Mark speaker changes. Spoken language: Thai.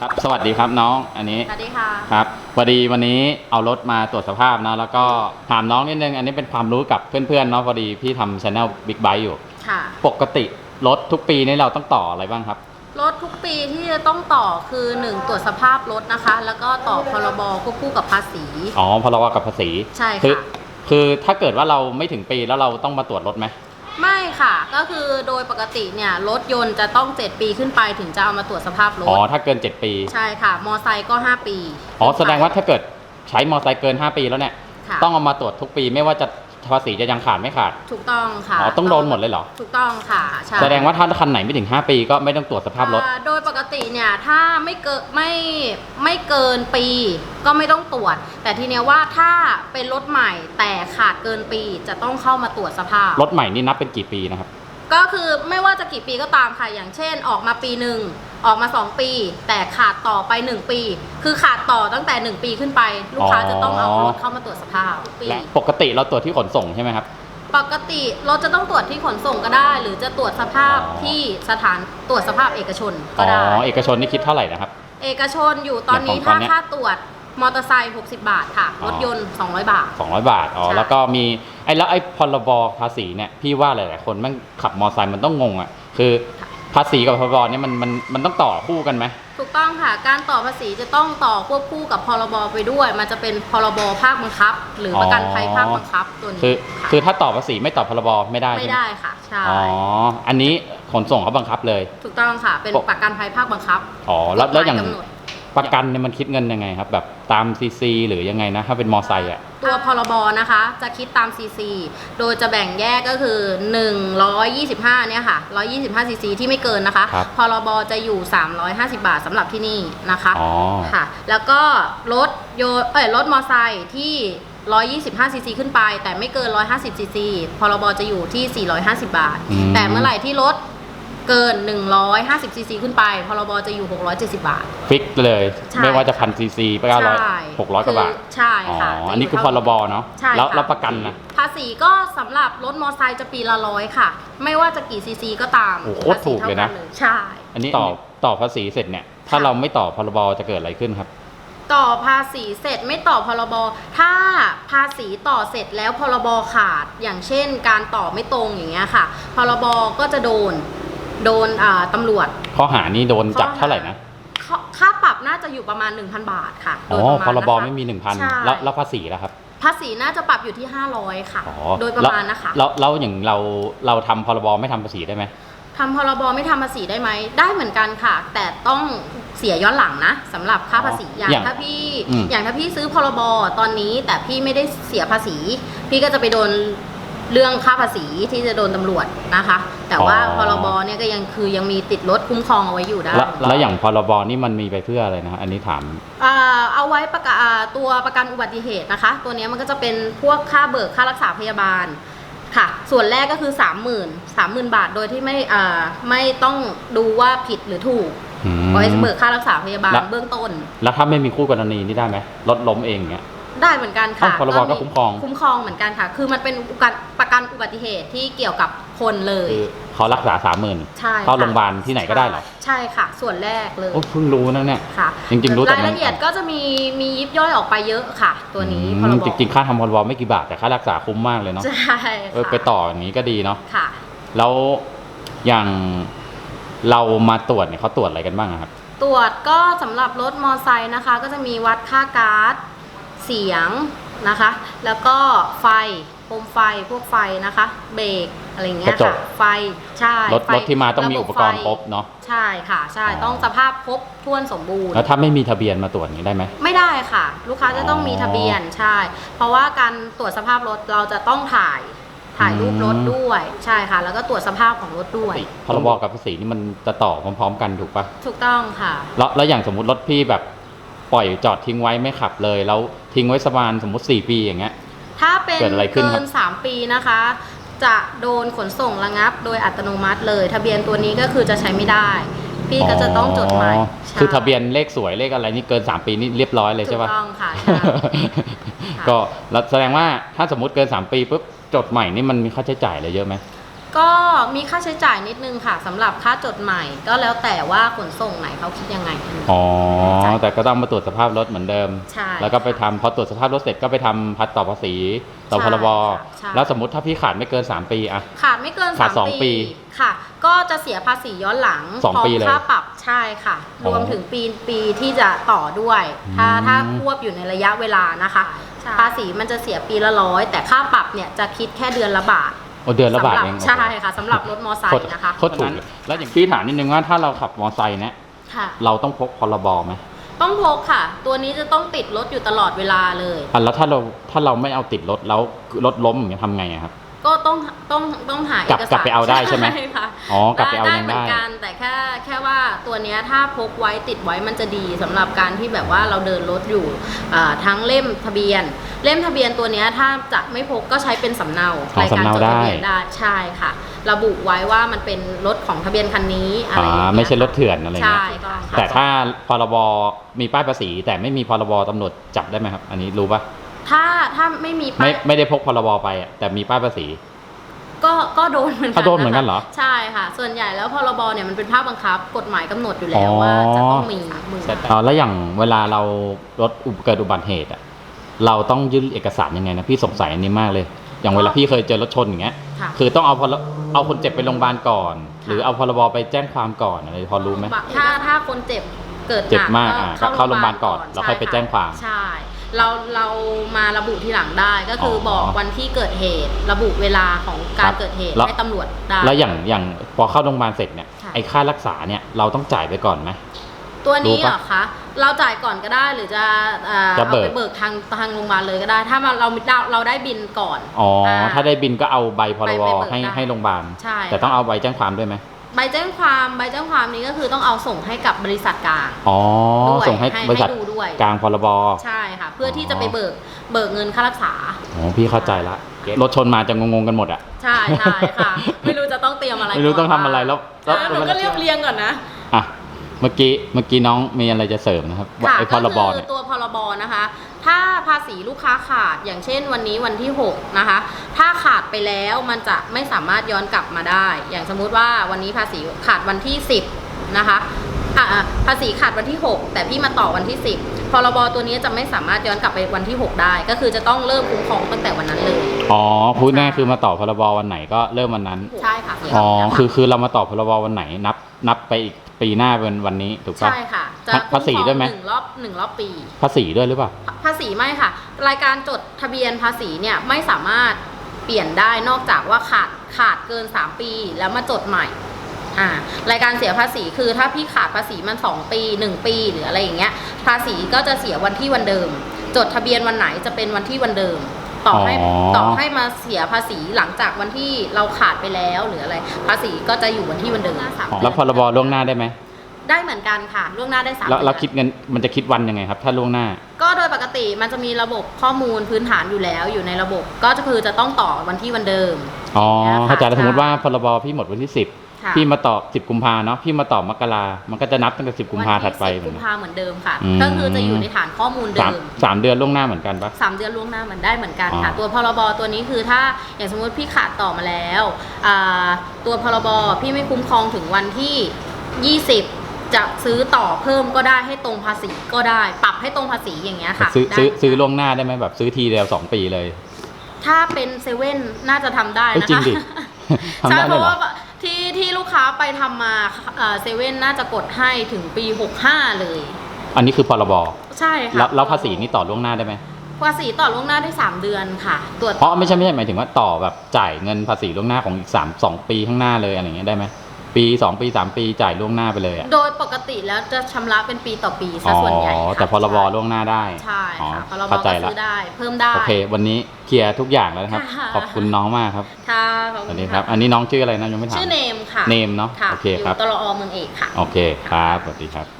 Speaker 1: ครับสวัสดีครับน้องอันนี้
Speaker 2: สวัสดีค่ะ
Speaker 1: ครับพอดีวันนี้เอารถมาตรวจสภาพนะแล้วก็ถามน้องนิดนึง อันนี้เป็นความรู้กับเพื่อนๆเนาะพอดีพี่ทำช anel Big Bike อยู่
Speaker 2: ค่ะ
Speaker 1: ปกติรถทุกปีนี่เราต้องต่ออะไรบ้างครับ
Speaker 2: รถทุกปีที่จะต้องต่อคือ 1 ตรวจสภาพรถนะคะ แล้วก็ต่อพรบควบคู่กับภาษี
Speaker 1: อ๋อพรบกับภาษี
Speaker 2: ใช่
Speaker 1: คือ
Speaker 2: ค่ะ
Speaker 1: คือถ้าเกิดว่าเราไม่ถึงปีแล้วเราต้องมาตรวจรถไหม
Speaker 2: ไม่ ค่ะ ก็คือโดยปกติเนี่ยรถยนต์จะต้อง 7 ปีขึ้นไปถึงจะเอามาตรวจสภาพรถ
Speaker 1: อ๋อ ถ้าเกิน 7 ปี
Speaker 2: ใช่ค่ะ มอไซค์ก็ 5 ปี
Speaker 1: อ๋อ
Speaker 2: ขึ้นไป
Speaker 1: แสดงว่าถ้าเกิดใช้มอเตอร์ไซค์เกิน 5 ปีแล้วเนี่ย
Speaker 2: ค่ะ
Speaker 1: ต้องเอามาตรวจทุกปีไม่ว่าจะ ภาษีจะยังขาดไม่ขาด
Speaker 2: ถูกต้องค่ะ
Speaker 1: อ๋อ ต้องโดนหมดเลยเหรอ
Speaker 2: ถูกต้องค่ะใช่
Speaker 1: แสดงว่าถ้าคันไหนไม่ถึง 5 ปีก็ไม่ต้องตรวจสภาพรถ
Speaker 2: อ่าโดยปกติเนี่ยถ้าไม่เกินไม่ไม่เกินปีก็ไม่ต้องตรวจ แต่ทีเนี้ยว่าถ้าเป็นรถใหม่แต่ขาดเกินปีจะต้องเข้ามาตรวจสภาพ
Speaker 1: รถใหม่นี่นับเป็นกี่ปีนะครับ
Speaker 2: ก็คือไม่ว่าจะกี่ปีก็ตามค่ะอย่างเช่น ออกมาปีหนึ่ง ออกมา 2 ปี แต่ขาดต่อไป 1 ปี คือขาดต่อตั้งแต่ 1 ปีขึ้นไป ลูกค้า
Speaker 1: อ๋อ
Speaker 2: จะต้องเอารถเข้ามาตรวจสภาพทุกปี
Speaker 1: และปกติเราตรวจที่ขนส่งใช่ไหมครับ
Speaker 2: ปกติรถจะต้องตรวจที่ขนส่งก็ได้ หรือจะตรวจสภาพ
Speaker 1: อ๋อ
Speaker 2: ที่สถานตรวจสภาพเอกชน
Speaker 1: อ๋
Speaker 2: ก็
Speaker 1: อ
Speaker 2: ได้
Speaker 1: เอกชนนี่คิดเท่าไหร่นะครับ
Speaker 2: เอกชนอยู่ตอนนี้
Speaker 1: อย่างของตอ
Speaker 2: ถ้าน
Speaker 1: เนี้ย
Speaker 2: ค่าตรวจมอเตอร์ไซค์60 บาทค่ะ
Speaker 1: อ๋อ
Speaker 2: รถยนต์ 200 บาท
Speaker 1: 200 บาท อ๋อ
Speaker 2: ใช่
Speaker 1: แล้วก็มีไอ้แล้วไอ้พรบภาษีเนี่ย พี่ว่าหลาย ๆ คนแมันขับมอเตอร์ไซค์มันต้องงงอะ คือ ภาษีกับพรบเนี่ยมันมันมันต้องต่อคู่กันไหม
Speaker 2: ถูกต้องค่ะ การต่อภาษีจะต้องต่อควบคู่กับพรบไปด้วย มันจะเป็นพรบภาคบังคับ หรือประกันภัยภาคบังคับตัวนี้
Speaker 1: คือ
Speaker 2: ค่ะ
Speaker 1: คือถ้าต่อภาษีไม่ต่อพรบไม่ได้
Speaker 2: ไม่
Speaker 1: ใช่ไหม
Speaker 2: ได้ค่ะใช่
Speaker 1: อ๋ออันนี้ขนส่งเขาบังคับเลย
Speaker 2: ถูกต้องค่ะ เป็น
Speaker 1: ปก
Speaker 2: ประกันภัยภาคบังคับ
Speaker 1: อ๋อแล้วแล้วอย่าง
Speaker 2: กฎหมกำหนด
Speaker 1: ประกันเนี่ยมันคิดเงินยังไงครับ แบบตามซีซีหรือยังไงนะ ถ้าเป็นมอไซค์อะ
Speaker 2: ตัวพรบนะคะจะคิดตามซีซีโดยจะแบ่งแยกก็คือ 125 เนี่ยค่ะ125ซีซีที่ไม่เกินนะคะ
Speaker 1: ครับ
Speaker 2: พรบจะอยู่ 350 บาทสำหรับที่นี่นะคะ
Speaker 1: อ๋อ
Speaker 2: ค่ะ แล้วก็รถโยเอ้ยรถมอไซค์ที่ 125ซีซีขึ้นไป แต่ไม่เกิน 150ซีซีพรบจะอยู่ที่ 450 บาท
Speaker 1: อืม
Speaker 2: แต่เมื่อไหร่ที่รถ เกิน 150ซีซีขึ้นไปพรบจะอยู่ 670 บาท
Speaker 1: ฟิกเลย
Speaker 2: ใช่
Speaker 1: ไม่ว่าจะพันซีซีไปเก้าร้อย
Speaker 2: ใช่
Speaker 1: หกร้อยกว่าบาท
Speaker 2: คือใช่
Speaker 1: อ๋อ
Speaker 2: ค่ะ
Speaker 1: อันนี้คือพรบเนาะ
Speaker 2: ใช่
Speaker 1: แล้ว
Speaker 2: ค่ะ
Speaker 1: แล้วประกันนะ
Speaker 2: ภาษีก็สำหรับรถมอไซค์จะปีละร้อยค่ะ ไม่ว่าจะกี่ซีซีก็ตาม
Speaker 1: โอ้โหโคตรถูกเลยนะ
Speaker 2: ภาษีท่าใช่
Speaker 1: อันนี้ต่อต่อภาษีเสร็จเนี่ย ถ้าเราไม่ต่อพรบจะเกิดอะไรขึ้นครับ
Speaker 2: ต่อภาษีเสร็จไม่ต่อพรบ ถ้าภาษีต่อเสร็จแล้วพรบขาด อย่างเช่น การต่อไม่ตรงอย่างเงี้ยค่ะ พรบก็จะโดน โดนอ่าตำรวจ
Speaker 1: ข้อหานี้โดนจับ
Speaker 2: ข้อหา
Speaker 1: เท่าไหร่นะ
Speaker 2: ค่าค่าปรับน่าจะอยู่ประมาณ 1,000 บาทค่ะ
Speaker 1: อ๋อ
Speaker 2: โดย
Speaker 1: พ
Speaker 2: ปะ
Speaker 1: ร
Speaker 2: มาณ
Speaker 1: บ
Speaker 2: นะคะ
Speaker 1: ไม่มีหนึ่งพัน
Speaker 2: ใช่
Speaker 1: แล้วแล้วภาษีล่ะครับ
Speaker 2: ภาษีน่าจะปรับอยู่ที่ 500 ค่ะ
Speaker 1: อ๋อ
Speaker 2: โดยประมาณนะคะ
Speaker 1: แล้วแล้วอย่างเราเราทำพรบไม่ทำภาษีได้ไหม
Speaker 2: ทำพรบไม่ทำภาษีได้ไหม ได้เหมือนกันค่ะ แต่ต้องเสียย้อนหลังนะสำหรับค่าภาษีอย่าง
Speaker 1: อย่าง
Speaker 2: ถ้าพี่
Speaker 1: อืม
Speaker 2: อย่างถ้าพี่ซื้อพรบตอนนี้ แต่พี่ไม่ได้เสียภาษี พี่ก็จะไปโดน เรื่องค่าภาษีที่จะโดนตำรวจนะคะ แต่ว่าพรบเนี่ยก็ยังคือยังมีติดรถคุ้มครองเอาไว้อยู่ได้
Speaker 1: แล้วแล้วอย่างพรบนี่มันมีไปเพื่ออะไรนะอันนี้ถาม
Speaker 2: อ่าเอาไว้ประกาอ่าตัวประกันอุบัติเหตุนะคะ ตัวเนี้ยมันก็จะเป็นพวกค่าเบิกค่ารักษาพยาบาลค่ะ ส่วนแรกก็คือ 30,000 30,000 บาทโดยที่ไม่อ่าไม่ต้องดูว่าผิดหรือถูก
Speaker 1: อืม
Speaker 2: ไว้เบิกค่ารักษาพยาบาล
Speaker 1: แล้ว
Speaker 2: เบื้องต้น
Speaker 1: แล้วถ้าไม่มีคู่กรณีนี่ได้ไหมรถล้มเองอย่างเงี้ย
Speaker 2: ได้เหมือนกันค่ะ
Speaker 1: อ้าวพรบก็คุ้มครอง
Speaker 2: คุ้มครองเหมือนกันค่ะ คือมันเป็นประกันประกันอุบัติเหตุที่เกี่ยวกับคนเลย
Speaker 1: คือเขารักษาสามหมื่น
Speaker 2: ใช่
Speaker 1: เข้า
Speaker 2: ค่ะ
Speaker 1: โรงพยาบาลที่ไหนก็ได้เหรอ
Speaker 2: ใช่ค่ะ ส่วนแรกเลย
Speaker 1: โอ้เพิ่งรู้นะเนี่ย
Speaker 2: ค่ะ
Speaker 1: จริง ๆ รู้แต่
Speaker 2: รายละเอียดก็จะมีมียิบย่อยออกไปเยอะค่ะ ตัวนี้พร
Speaker 1: อืม
Speaker 2: บ
Speaker 1: จริงๆ ค่าทำพรบไม่กี่บาทแต่ค่ารักษาคุ้มมากเลยเนาะ
Speaker 2: ใช่
Speaker 1: เออ
Speaker 2: ค่ะ
Speaker 1: ไปต่ออย่างนี้ก็ดีเนาะ
Speaker 2: ค่ะ
Speaker 1: แล้วอย่างเรามาตรวจเนี่ยเขาตรวจอะไรกันบ้างอะครับ
Speaker 2: ตรวจก็สำหรับรถมอไซค์นะคะ ก็จะมีวัดค่าก๊าซ เสียงนะคะ แล้วก็ไฟโคมไฟพวกไฟนะคะ เบรกอะไรอย่างเงี้ย
Speaker 1: กระจก
Speaker 2: ค่ะ ไฟใช่
Speaker 1: รถ
Speaker 2: ไฟ
Speaker 1: รถที่มาต้องมีะ
Speaker 2: บ
Speaker 1: อุปกรณ์
Speaker 2: ไฟ
Speaker 1: ครบเนาะ
Speaker 2: ใช่ค่ะ ใช่
Speaker 1: อ๋อ
Speaker 2: ต้องสภาพครบถ้วนสมบูรณ์
Speaker 1: แล้วถ้าไม่มีทะเบียนมาตรวจอย่างนี้ได้ไหม
Speaker 2: ไม่ได้ค่ะ ลูกค้าจะต้องมี
Speaker 1: อ๋อ
Speaker 2: ทะเบียนใช่ เพราะว่าการตรวจสภาพรถเราจะต้องถ่ายถ่ายรูปรถ
Speaker 1: อืม
Speaker 2: ด้วย ใช่ค่ะ แล้วก็ตรวจสภาพของรถด้วย
Speaker 1: พรบกับภาษีนี่มันจะต่อพร้อมๆกันถูกปะ
Speaker 2: ถูกต้องค่ะ
Speaker 1: แล้วแล้วอย่างสมมติรถพี่แบบปล่อยจอดทิ้งไว้ไม่ขับเลยแล้ว ทิ้งไว้สมานสมมติ 4 ปีอย่างเงี้ย
Speaker 2: ถ้าเป็น
Speaker 1: เกิดอะไรขึ้นครับ
Speaker 2: เกิน3ปีนะคะ จะโดนขนส่งระงับ โดยอัตโนมัติเลย ทะเบียนตัวนี้ก็คือจะใช้ไม่ได้ พี่ก็จะต้องจดใหม่
Speaker 1: อ๋อ
Speaker 2: ใช่
Speaker 1: คือทะเบียนเลขสวยเลขอะไรนี่เกิน 3 ปีนี่เรียบร้อยเลย
Speaker 2: ถู
Speaker 1: ใช่
Speaker 2: ก
Speaker 1: ปะ
Speaker 2: ต้องค่ะใช่ค่ะ
Speaker 1: ก็แล้วแสดงว่าถ้าสมมติเกิน 3 ปีปุ๊บจดใหม่นี่มันมีค่าใช้จ่ายอะไรเยอะไหม
Speaker 2: ก็มีค่าใช้จ่ายนิดนึงค่ะสำหรับค่าจดใหม่ ก็แล้วแต่ว่าขนส่งไหนเขาคิดยังไง
Speaker 1: อ๋อ
Speaker 2: ใช่
Speaker 1: แต่ก็ต้องมาตรวจสภาพรถเหมือนเดิม
Speaker 2: ใช่
Speaker 1: แล้วก็ไปทำพอตรวจสภาพรถเสร็จก็ไปทำพัดต่อภาษีต่อ
Speaker 2: ใช่
Speaker 1: พรบ
Speaker 2: ใช่
Speaker 1: แล้วสมมติถ้าพี่ขาดไม่เกิน 3 ปีอะ
Speaker 2: ขาดไม่เกิน
Speaker 1: ขาด
Speaker 2: สาม
Speaker 1: สองปี
Speaker 2: ค่ะ ก็จะเสียภาษีย้อนหลัง
Speaker 1: สอง
Speaker 2: พร้ม
Speaker 1: ปีเลย
Speaker 2: ค่าปรับใช่ค่ะ
Speaker 1: อ๋
Speaker 2: ร
Speaker 1: อ
Speaker 2: วมถึงปีปีที่จะต่อด้วย ถ้า
Speaker 1: อืม
Speaker 2: ถ้าควบอยู่ในระยะเวลานะคะ ภาษีมันจะเสียปีละร้อยแต่ค่าปรับเนี่ยจะคิดแค่เดือนละบาท
Speaker 1: โอ้ เดือนละบาท
Speaker 2: สำหรั
Speaker 1: เอง
Speaker 2: ใช่ค่ะสำหรับรถมอไซ
Speaker 1: โคตร
Speaker 2: ค์นะคะ
Speaker 1: โคตรถูกเลยแล้วอย่างพี่ถามนิดนึงว่าถ้าเราขับมอไซค์เนี่ย
Speaker 2: ค่ะ
Speaker 1: เราต้องพกพรบไหม
Speaker 2: ต้องพกค่ะ ตัวนี้จะต้องติดรถอยู่ตลอดเวลาเลย
Speaker 1: อะแล้วถ้าเราถ้าเราไม่เอาติดรถแล้วรถล้มอย่างเงี้ยทำไงอะครับ
Speaker 2: ก็ต้องต้องต้องหาก
Speaker 1: ลับ
Speaker 2: เอกสาร
Speaker 1: กลับไปเอาได้ใช่ไหม
Speaker 2: ค่ะ
Speaker 1: อ๋อกลับไปเอา
Speaker 2: ได้
Speaker 1: ยัง
Speaker 2: เหมือ
Speaker 1: ได้
Speaker 2: นกันแต่แค่แค่ว่าตัวเนี้ยถ้าพกไว้ติดไว้มันจะดีสำหรับการที่แบบว่าเราเดินรถอยู่อ่าทั้งเล่มทะเบียน เล่มทะเบียนตัวเนี้ยถ้าจะไม่พกก็ใช้เป็นสำเนา
Speaker 1: อ๋อ
Speaker 2: รายการ
Speaker 1: สำเนา
Speaker 2: จดทะเบียน
Speaker 1: ได้
Speaker 2: ได้ใช่ค่ะ ระบุไว้ว่ามันเป็นรถของทะเบียนคันนี้อะไรอย่าง
Speaker 1: อ่า
Speaker 2: เงี้ย
Speaker 1: ไม่ใช่รถเถื่อนอะไรเงี้
Speaker 2: ใช่
Speaker 1: ย
Speaker 2: ค่ะ
Speaker 1: แต่ถ้าพรบมีป้ายภาษี แต่ไม่มีพรบตำรวจจับได้ไหมครับ อันนี้รู้ปะ
Speaker 2: ถ้าถ้าไม่มีป้า
Speaker 1: ไม่
Speaker 2: ย
Speaker 1: ไม่ได้พกพรบไปอะแต่มีป้ายภาษี
Speaker 2: ก็ก็โดนเหมือนกั
Speaker 1: เขาโดนเหมือนกันเหรอ
Speaker 2: ใช่ค่ะ ส่วนใหญ่แล้วพรบเนี่ยมันเป็นภาคบังคับ กฎหมายกำหนดอยู่แล้
Speaker 1: อ๋
Speaker 2: ว
Speaker 1: อ
Speaker 2: ว่าจะต้องมีมือ
Speaker 1: อ๋อแล้วอย่างเวลาเรารถอุบเกิดอุบัติเหตุอะเราต้องยื่นเอกสารยังไงนะพี่สงสัยอันนี้มากเลย อย่างเวลาพี่เคยเจอรถชนอย่างเงี้ย
Speaker 2: ค่ะ
Speaker 1: คือต้องเอาพรเอาคนเจ็บไปโรงพยาบาลก่อน หรือเอาพรบไปแจ้งความก่อนอะไรพอรู้ไหม
Speaker 2: ถ้าถ้าคนเจ็บเกิดหนั
Speaker 1: เจ็บมากอะก็เข้าโรงพยาบาลก่อน
Speaker 2: ใช่
Speaker 1: แล้วค่อยไปแจ้งความ
Speaker 2: ใช่ เราเรามาระบุทีหลังได้ก็คืออ
Speaker 1: อ
Speaker 2: บอกวันที่เกิดเหตุ ระบุเวลาของกา
Speaker 1: ครั
Speaker 2: ร
Speaker 1: บ
Speaker 2: เกิดเหตุ
Speaker 1: แล้ว
Speaker 2: ให้ตำรวจได้
Speaker 1: แล้วอย่างอย่างพอเข้าโรงพยาบาลเสร็จเนี่ย
Speaker 2: ค่ะ
Speaker 1: ไอ้ค่ารักษาเนี่ยเราต้องจ่ายไปก่อนไหม
Speaker 2: ตัวนี้
Speaker 1: รู้ปะ
Speaker 2: เหรอคะเราจ่ายก่อนก็ได้หรือจะเอ่อ
Speaker 1: จะ
Speaker 2: เอา
Speaker 1: เบิก
Speaker 2: ไปเบิกทางทางโรงพยาบาลเลยก็ได้ ถ้ามาเราเราเราได้บินก่อน
Speaker 1: อ๋อ
Speaker 2: อ่า
Speaker 1: ถ้าได้บินก็เอาใบพรบ
Speaker 2: ไปเบิก
Speaker 1: ให้
Speaker 2: ได้
Speaker 1: ให้โรงพยาบาล
Speaker 2: ใช่
Speaker 1: แต่ต้องเอาใบแจ้งความด้วยไหม
Speaker 2: ใบแจ้งความใบแจ้งความนี้ก็คือต้องเอาส่งให้กับบริษัทกลาง
Speaker 1: อ๋อ
Speaker 2: ด้วย
Speaker 1: ส่งให้บริษัท
Speaker 2: ให้ดูด้วย
Speaker 1: กลางพรบ
Speaker 2: ใช่ค่ะ เพื่อที่จะไปเบิกเบิกเงินค่ารักษา
Speaker 1: อ๋อพี่เข้าใจละรถชนมาจะงงๆกันหมดอะ
Speaker 2: ใช่ใช่ค่ะ ไม่รู้จะต้องเตรียมอะไร
Speaker 1: ไม่รู้ต้องทำอะไรแล้ว
Speaker 2: เออหนูก็เรียบเรียงก่อนนะ
Speaker 1: อะ เมื่อกี้เมื่อกี้น้องมีอะไรจะเสริมนะครับว่า
Speaker 2: ค่ะ
Speaker 1: ไอ้พรบ
Speaker 2: ก็คื
Speaker 1: เนี่ย
Speaker 2: อตัวพรบนะคะ ถ้าภาษีลูกค้าขาดอย่างเช่นวันนี้วันที่ 6 นะคะ ถ้าขาดไปแล้วมันจะไม่สามารถย้อนกลับมาได้ อย่างสมมุติว่าวันนี้ภาษีขาดวันที่ 10 นะคะอะอะภาษีขาดวันที่ 6 แต่พี่มาต่อวันที่ 10พรบตัวนี้จะไม่สามารถย้อนกลับไปวันที่ 6 ได้ ก็คือจะต้องเริ่มคุ้มครองตั้งแต่วันนั้นเลย
Speaker 1: อ๋อพูดง่ายคือมาต่อพรบวันไหนก็เริ่มวันนั้น
Speaker 2: ใช่ค่ะ
Speaker 1: อ๋อคือคือเรามาต่อพรบวันไหนนับ นับไปอีก ปีหน้าเป็นวันนี้ถูกปะ
Speaker 2: ใช่ค่ะ จะ
Speaker 1: ภาษีด้วยไหม
Speaker 2: หนึ่งรอบหนึ่งรอบปี
Speaker 1: ภาษีด้วยหรือเปล่า
Speaker 2: ภาษีไม่ค่ะ รายการจดทะเบียนภาษีเนี่ยไม่สามารถเปลี่ยนได้นอกจากว่าขาดขาดเกิน 3 ปีแล้วมาจดใหม่อ่ารายการเสียภาษีคือถ้าพี่ขาดภาษีมัน 2 ปี 1 ปีหรืออะไรอย่างเงี้ยภาษีก็จะเสียวันที่วันเดิม จดทะเบียนวันไหนจะเป็นวันที่วันเดิม ต่อให้
Speaker 1: อ๋อ
Speaker 2: ต่อให้มาเสียภาษีหลังจากวันที่เราขาดไปแล้วหรืออะไร ภาษีก็จะอยู่วันที่วันเดิม
Speaker 1: อ๋อแล้วพรบล่วงหน้าได้ไหม
Speaker 2: ได้เหมือนกันค่ะ ล่วงหน้าได้สาม
Speaker 1: แล้วแล้ว
Speaker 2: เดือน
Speaker 1: คิดเงินมันจะคิดวันยังไงครับ ถ้าล่วงหน้า
Speaker 2: ก็โดยปกติมันจะมีระบบข้อมูลพื้นฐานอยู่แล้วอยู่ในระบบก็จะคือจะต้องต่อวันที่วันเดิม
Speaker 1: อ๋อ
Speaker 2: เนี่ยค่ะ
Speaker 1: เข้าใจแล้วสมมติว่าพรบพี่หมดวันที่สิบ
Speaker 2: ค่ะ
Speaker 1: พี่มาต่อสิบกุมภาเนาะพี่มาต่อมกรามันก็จะนับตั้งแต่สิบกุมภาถัดไป
Speaker 2: วันที่10
Speaker 1: เหมื
Speaker 2: กุ
Speaker 1: อน
Speaker 2: ม
Speaker 1: กัน
Speaker 2: ภาเหมือนเดิมค่ะ
Speaker 1: อืม
Speaker 2: ก็คือจะอยู่ในฐานข้อมูล
Speaker 1: สาม
Speaker 2: เดิม
Speaker 1: สามเดือนล่วงหน้าเหมือนกันปะ
Speaker 2: สามเดือนล่วงหน้ามันได้เหมือนกันค่ะ
Speaker 1: อ๋อ
Speaker 2: ตัวพรบตัวนี้คือถ้าอย่างสมมติพี่ขาดต่อมาแล้วอ่าตัวพรบพี่ไม่คุ้มครองถึงวันที่ 20 จะซื้อต่อเพิ่มก็ได้ให้ตรงภาษีก็ได้ ปรับให้ตรงภาษีอย่างเงี้ยค่ะ
Speaker 1: ซื้อ
Speaker 2: ได้
Speaker 1: ซื้อซื้อล่วงหน้าได้ไหมแบบซื้อทีเดียวสองปีเลย
Speaker 2: ถ้าเป็นเซเว่นน่าจะทำได้
Speaker 1: เอ้ย
Speaker 2: นะ
Speaker 1: จริง
Speaker 2: คะ
Speaker 1: ดิ ทำ
Speaker 2: ใช่
Speaker 1: ได้
Speaker 2: เพ
Speaker 1: เลย
Speaker 2: ราะ
Speaker 1: เหรอ
Speaker 2: ว่า ที่ที่ลูกค้าไปทำมาเซเว่นน่าจะกดให้ถึงปี 65 เลย
Speaker 1: อันนี้คือพรบ
Speaker 2: ใช่ค่ะ
Speaker 1: แล้วแล้วภาษีนี่ต่อล่วงหน้าได้ไหม
Speaker 2: ภาษีต่อล่วงหน้าได้ 3 เดือนค่ะตรวจ
Speaker 1: เพราะไม่ใช่ไม่ใช่หมายถึงว่าต่อแบบจ่ายเงินภาษีล่วงหน้าของอีกสามสองปีข้างหน้าเลยอะไรอย่างเงี้ยได้ไหม ปีสองปีสามปีจ่ายล่วงหน้าไปเลยอะ
Speaker 2: โดยปกติแล้วจะชำระเป็นปีต่อปีซะส่วนใหญ่
Speaker 1: อ๋อ
Speaker 2: ค่ะ
Speaker 1: แต่พรบล่วงหน้าได้
Speaker 2: ใช่
Speaker 1: อ๋อ
Speaker 2: ค่ะพรบ
Speaker 1: เข้าใจ
Speaker 2: ก็
Speaker 1: ละ
Speaker 2: ซื้อได้ เพิ่มได้
Speaker 1: โอเค วันนี้เคลียร์ทุกอย่างแล้วนะครับ
Speaker 2: ค่ะ
Speaker 1: ขอบคุณน้องมากครับ
Speaker 2: ค่ะขอบ
Speaker 1: ส
Speaker 2: คุ
Speaker 1: วั
Speaker 2: ณ
Speaker 1: สดีครับะอันนี้น้องชื่ออะไรนะยังไม่ถาม
Speaker 2: ชื่อเนมค่ะ
Speaker 1: เนมเนาะ
Speaker 2: ค่ะ
Speaker 1: โอเคครับ
Speaker 2: ยู่ตลอเมืองเอกค่ะ
Speaker 1: โอเคครับ สวัสดีครับ